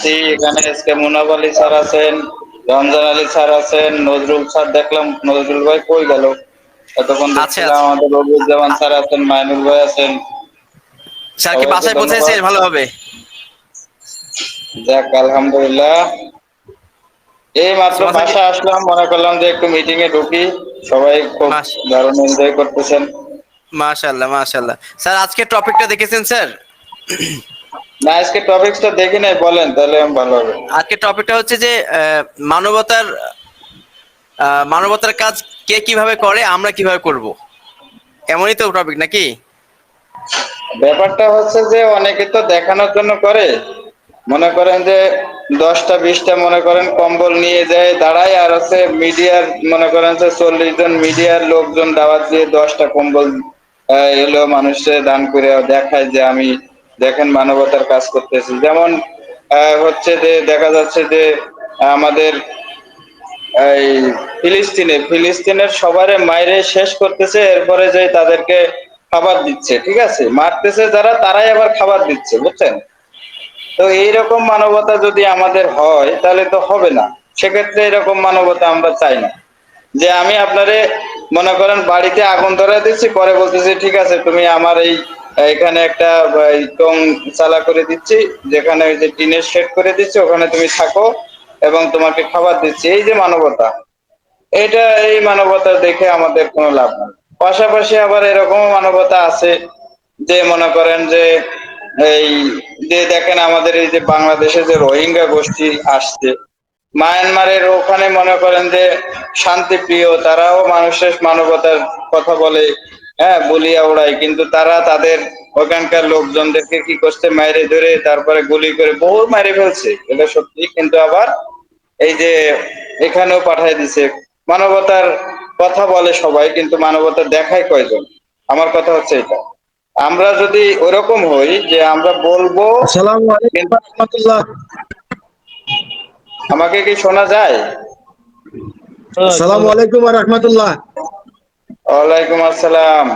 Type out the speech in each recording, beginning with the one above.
আছি এখানে আজকে মুনাফ আলী স্যার আছেন রমজান আলী স্যার আছেন নজরুল স্যার দেখলাম নজরুল ভাই কই গেল? এতক্ষণ দেখছিলাম। আমাদের রবিউজ্জামান স্যার আছেন মাইনুল ভাই আছেন। স্যার কি বাসায় পৌঁছেছে? ভালো হবে। যাক আলহামদুলিল্লাহ। এই মাত্র বাসায় বাসা আসলাম মনে করলাম যে একটু মিটিং এ ঢুকি। সবাই খুব দারুণ এনজয় করতেছেন। মাশাল্লাহ মাশাল্লাহ স্যার আজকে টপিকটা দেখেছেন স্যার? না আজকে দেখি নাই বলেন তাহলে ভালো হবে। আজকে টপিকটা হচ্ছে যে মানবতার মানবতার কাজ কে কীভাবে করে আমরা কীভাবে করব? এমনই তো টপিক নাকি? ব্যাপারটা হচ্ছে যে অনেকে তো দেখানোর জন্য করে। মনে করেন যে দশটা বিশটা মনে করেন কম্বল নিয়ে যায় দাঁড়ায় আর হচ্ছে মিডিয়ার মনে করেন যে চল্লিশ জন মিডিয়ার লোকজন দাওয়াত দিয়ে দশটা কম্বল এলো মানুষে দান করে দেখায় যে আমি দেখেন মানবতার কাজ করতেছি। যেমন হচ্ছে যে দেখা যাচ্ছে যে আমাদের, এই ফিলিস্তিনে, ফিলিস্তিনের সবারে মাইরে শেষ করতেছে, এরপরে যে তাদেরকে খাবার দিচ্ছে, ঠিক আছে? মারতেছে যারা, তারাই আবার খাবার দিচ্ছে, বুঝছেন? তো এইরকম মানবতা যদি আমাদের হয়, তাহলে তো হবে না। সেক্ষেত্রে এরকম মানবতা আমরা চাই না। যে আমি আপনারে মনে করেন বাড়িতে আগুন ধরে দিচ্ছি পরে বলতেছি, ঠিক আছে, তুমি আমার এই এখানে একটা টং চালা করে দিচ্ছি, যেখানে ওই যে টিনের শেড করে দিচ্ছি, ওখানে তুমি থাকো এবং তোমাকে খাবার দিচ্ছি। এই যে মানবতা, এটা এই মানবতা দেখে আমাদের কোনো লাভ নেই। পাশাপাশি আবার এরকম মানবতা আছে যে মনে করেন যে এই যে দেখেন আমাদের এই যে বাংলাদেশে যে রোহিঙ্গা গোষ্ঠী আসছে, মায়ানমারের ওখানে মনে করেন যে শান্তিপ্রিয়, তারাও মানুষের মানবতার কথা বলে হ্যাঁ বলিয়া উড়ায়। কিন্তু তারা তাদের ওখানকার লোকজনদেরকে কি করছে? মাইরে ধরে তারপরে গুলি করে বহু মাইরে ফেলছে। এটা সত্যি। কিন্তু আবার এই যে এখানেও পাঠায় দিছে। মানবতার কথা বলে সবাই কিন্তু মানবতা দেখায় কয়জন? আমার কথা হচ্ছে এটা। আমরা যদি ওরকম হই যে আমরা বলব আমাকে কি শোনা যায়? আসসালামু আলাইকুম রহমতুল্লাহ। ওয়ালাইকুম আসসালাম।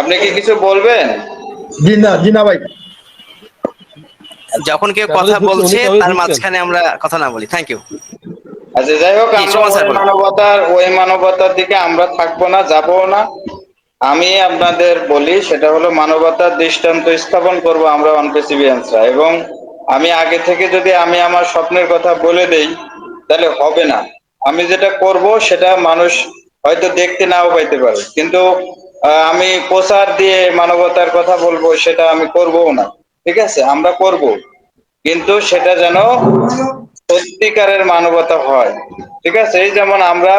আপনি কি কিছু বলবেন? জি না জি না ভাই। যখন কেউ কথা বলছে তার মাঝখানে আমরা কথা না বলি। থ্যাংক ইউ আচ্ছা যাই হোক আমরা। মানবতার ওই মানবতার দিকে আমরা থাকব না যাব না। আমি আপনাদের বলি সেটা হলো মানবতার দৃষ্টান্ত স্থাপন করব আমরা অনপেসিভিয়ান্সরা এবং আমি আগে থেকে যদি আমি আমার স্বপ্নের কথা বলে দেই তাহলে হবে না। আমি যেটা করব সেটা মানুষ হয়তো দেখতে নাও পাইতে পারে। কিন্তু আমি প্রচার দিয়ে মানবতার কথা বলব, সেটা আমি করব না। ঠিক আছে? আমরা করব। কিন্তু সেটা যেন সত্যিকারের মানবতা হয়। ঠিক আছে? এই যেমন আমরা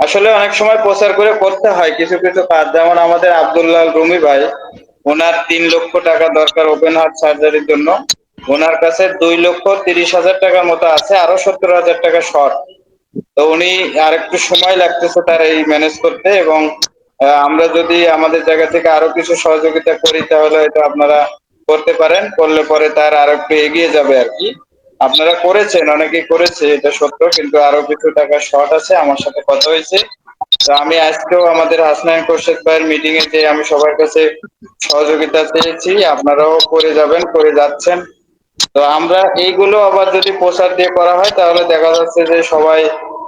আসলে অনেক সময় প্রচার করে করতে হয় কিছু কিছু কাজ। যেমন আমাদের আব্দুল্লাহ রুমি ভাই, ওনার তিন লক্ষ টাকা দরকার ওপেন হার্ট সার্জারির জন্য। ওনার কাছে দুই লক্ষ তিরিশ হাজার টাকার মতো আছে, আরও সত্তর হাজার টাকা শর্ট তো উনি আর একটু সময় লাগতেছে তার এই ম্যানেজ করতে এবং আমরা যদি আমাদের জায়গা থেকে আরও কিছু সহযোগিতা করি তাহলে হয়তো আপনারা করতে পারেন, করলে পরে তার আর একটু এগিয়ে যাবে আর কি। আপনারা করেছেন, অনেকেই করেছে, এটা সত্য, কিন্তু আরও কিছু টাকা শর্ট আছে, আমার সাথে কথা হয়েছে। তো আমি আজকেও আমাদের হাসনাইন কোর্শেদ ভাইয়ের মিটিং এ যে আমি সবার কাছে সহযোগিতা চেয়েছি, আপনারাও করে যাবেন, করে যাচ্ছেন। তো আমরা এইগুলো আবার যদি প্রচার দিয়ে করা হয়, তাহলে দেখা যাচ্ছে যে সবাই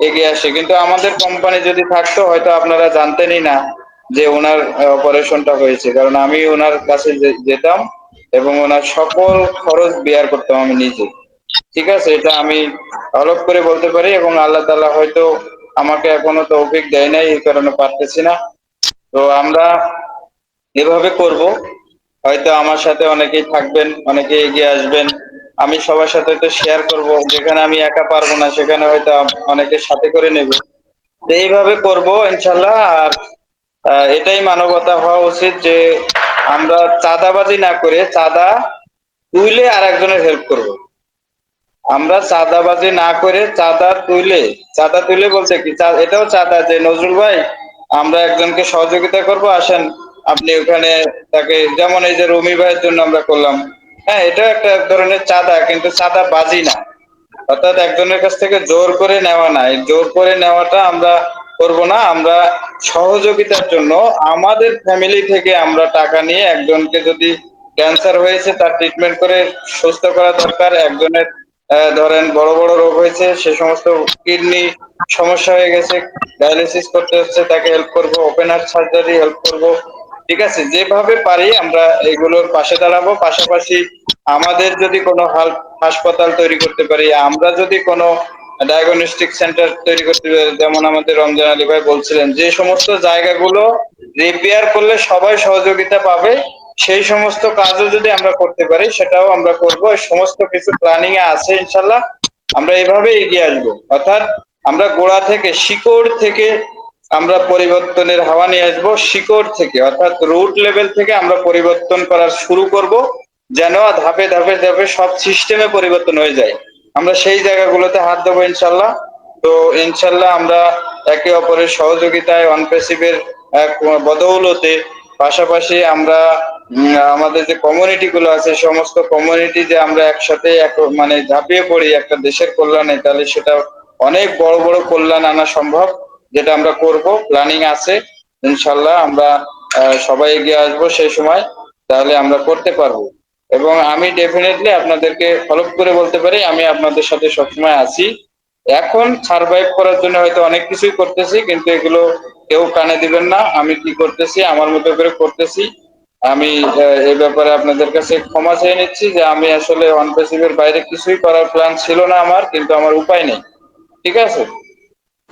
এগিয়ে আসে। কিন্তু আমাদের কোম্পানি যদি থাকতো, হয়তো আপনারা জানতেনই না যে ওনার অপারেশনটা হয়েছে। কারণ আমি ওনার কাছে যেতাম এবং ওনার সকল খরচ বিয়ার করতাম আমি নিজে। ঠিক আছে? এটা আমি অলপ করে বলতে পারি এবং আল্লাহ তাআলা হয়তো আমাকে এখনও তৌফিক দেয় নাই, এই কারণে পারতেছি না। তো আমরা এভাবে করব। হয়তো আমার সাথে অনেকেই থাকবেন অনেকে এগিয়ে আসবেন। আমি সবার সাথে তো শেয়ার করব, যেখানে আমি একা পারব না, সেখানে হয়তো অনেকের সাথে করে নেব। এইভাবে করব, ইনশাল্লাহ। আর এটাই মানবতা হওয়া উচিত যে আমরা চাঁদাবাজি না করে চাঁদা তুইলে আর একজনের হেল্প করব। আমরা চাঁদাবাজি না করে চাঁদা তুলে চাঁদা তুলে বলতে কি এটাও চাঁদা যে নজরুল ভাই, আমরা একজনকে সহযোগিতা করব, আসেন, আপনি ওখানে তাকে, যেমন এই যে রমি ভাইয়ের জন্য আমরা করলাম হ্যাঁ এটা একটা এক ধরনের চাঁদা, কিন্তু চাঁদা বাজি না। অর্থাৎ একজনের কাছ থেকে জোর করে নেওয়া নাই জোর করে নেওয়াটা আমরা করব না। আমরা সহযোগিতার জন্য আমাদের ফ্যামিলি থেকে আমরা টাকা নিয়ে একজনকে যদি ক্যান্সার হয়েছে, তার ট্রিটমেন্ট করে সুস্থ করা দরকার। একজনের ধরেন বড় বড় রোগ হয়েছে, সে সমস্ত কিডনি সমস্যা হয়ে গেছে ডায়ালিসিস করতে হচ্ছে, তাকে হেল্প করব ওপেন হার্ট সার্জারি হেল্প করব। ঠিক আছে, যেভাবে পারি আমরা এগুলোর পাশে দাঁড়াবো। পাশাপাশি আমাদের যদি কোনো হাসপাতাল তৈরি করতে পারি, আমরা যদি কোনো ডায়াগনস্টিক সেন্টার তৈরি করতে পারি, যেমন আমাদের রমজান আলী ভাই বলছিলেন, যে সমস্ত জায়গাগুলো রিপেয়ার করলে সবাই সহযোগিতা পাবে, সেই সমস্ত কাজও যদি আমরা করতে পারি, সেটাও আমরা করব। সমস্ত কিছু প্ল্যানিং এ আছে ইনশাল্লাহ, আমরা এভাবে এগিয়ে আসব। অর্থাৎ আমরা গোড়া থেকে শিকড় থেকে আমরা পরিবর্তনের হাওয়া নিয়ে আসব শিকড় থেকে, অর্থাৎ রুট লেভেল থেকে আমরা পরিবর্তন করা শুরু করব, যেন ধাপে ধাপে ধাপে সব সিস্টেমে পরিবর্তন হয়ে যায়। আমরা সেই জায়গাগুলোতে হাত দেবো ইনশাল্লাহ। তো ইনশাল্লাহ আমরা একে অপরের সহযোগিতায় অনপেসিভের বদৌলতে পাশাপাশি আমরা আমাদের যে কমিউনিটি গুলো আছে, সমস্ত কমিউনিটি যে আমরা একসাথে এক মানে ঝাঁপিয়ে পড়ি একটা দেশের কল্যাণে, তাহলে সেটা অনেক বড় বড় কল্যাণ আনা সম্ভব। যেটা আমরা করব প্ল্যানিং আছে, ইনশাল্লাহ আমরা সবাই এগিয়ে আসব সেই সময়, তাহলে আমরা করতে পারব। এবং আমি ডেফিনেটলি আপনাদেরকে ফলো করে বলতে পারি, আমি আপনাদের সাথে সবসময় আছি। এখন সার্ভাইভ করার জন্য হয়তো অনেক কিছুই করতেছি, কিন্তু এগুলো কেউ কানে দিবেন না, আমি কি করতেছি, আমার মতো করে করতেছি। আমি এ ব্যাপারে আপনাদের কাছে ক্ষমা চেয়ে নিচ্ছি যে আমি আসলে অনপেসিভের বাইরে কিছুই করার প্ল্যান ছিল না আমার, কিন্তু আমার উপায় নেই। ঠিক আছে?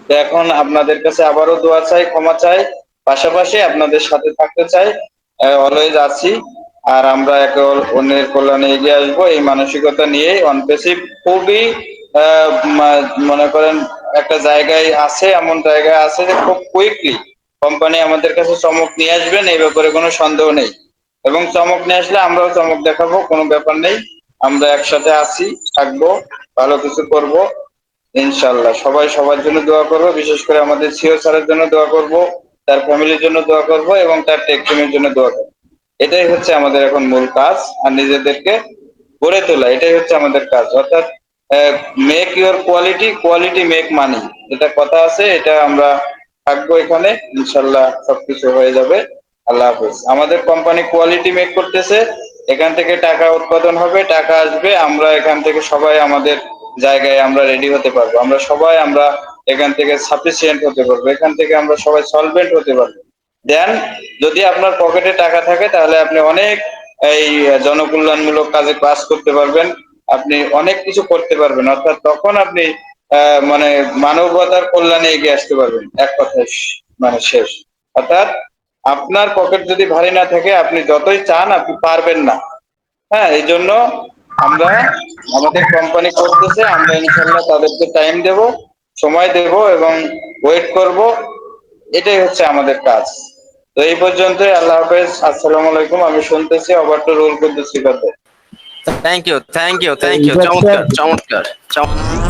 এখন আপনাদের কাছে আবারও দোয়া চাই, ক্ষমা চাই। পাশাপাশি আপনাদের সাথে থাকতে চাই। অলওয়েজ আছি। আর আমরা একে অন্যের কল্যাণে এগিয়ে আসব। এই মানসিকতা নিয়ে অনপেসিভ খুবই মনে করেন একটা জায়গায় আছে, এমন জায়গায় আছে যে খুব কুইকলি কোম্পানি আমাদের কাছে চমক নিয়ে আসবেন, এই ব্যাপারে কোনো সন্দেহ নেই। এবং চমক নিয়ে আসলে আমরাও চমক দেখাবো, কোনো ব্যাপার নেই। আমরা একসাথে আছি, থাকব, ভালো কিছু করব। ইনশাল্লাহ সবাই সবার জন্য দোয়া করব, বিশেষ করে আমাদের সিও স্যারের জন্য দোয়া করব, তার ফ্যামিলির জন্য দোয়া করব এবং তার টেক টিমের জন্য দোয়া করব। এটাই হচ্ছে আমাদের এখন মূল কাজ, আর নিজেদেরকে গড়ে তোলা, এটাই হচ্ছে আমাদের কাজ। অর্থাৎ make your quality quality make money এটা কথা আছে, এটা আমরা থাকব এখানে ইনশাল্লাহ সবকিছু হয়ে যাবে। আল্লাহ হাফিজ। আমাদের কোম্পানি কোয়ালিটি মেক করতেছে, এখান থেকে টাকা উৎপাদন হবে, টাকা আসবে, আমরা এখান থেকে সবাই আমাদের জায়গায় আমরা রেডি হতে পারব। আমরা সবাই আমরা এখান থেকে সাফিসিয়েন্ট হতে পারব। এখান থেকে আমরা সবাই সলভেন্ট হতে পারব। দেন যদি আপনার পকেটে টাকা থাকে, তাহলে আপনি অনেক এই জনকল্যাণমূলক কাজে কাজ করতে পারবেন। আপনি অনেক কিছু করতে পারবেন। অর্থাৎ তখন আপনি মানে মানবতার কল্যাণে এগিয়ে আসতে পারবেন। এক কথায় মানে শেষ। অর্থাৎ আপনার পকেট যদি ভারী না থাকে, আপনি যতই চান, আপনি পারবেন না। হ্যাঁ এই জন্য আমরা আমাদের কোম্পানি করতেছে আমরা ইনশাল্লাহ তাদেরকে টাইম দেব সময় দেব এবং ওয়েট করব। এটাই হচ্ছে আমাদের কাজ। তো এই পর্যন্তই আল্লাহ হাফেজ। আসসালামু আলাইকুম। আমি শুনতেছি ওভার টু রোল করতেছি কথা thank you thank you thank you চমৎকার চমৎকার চমৎকার।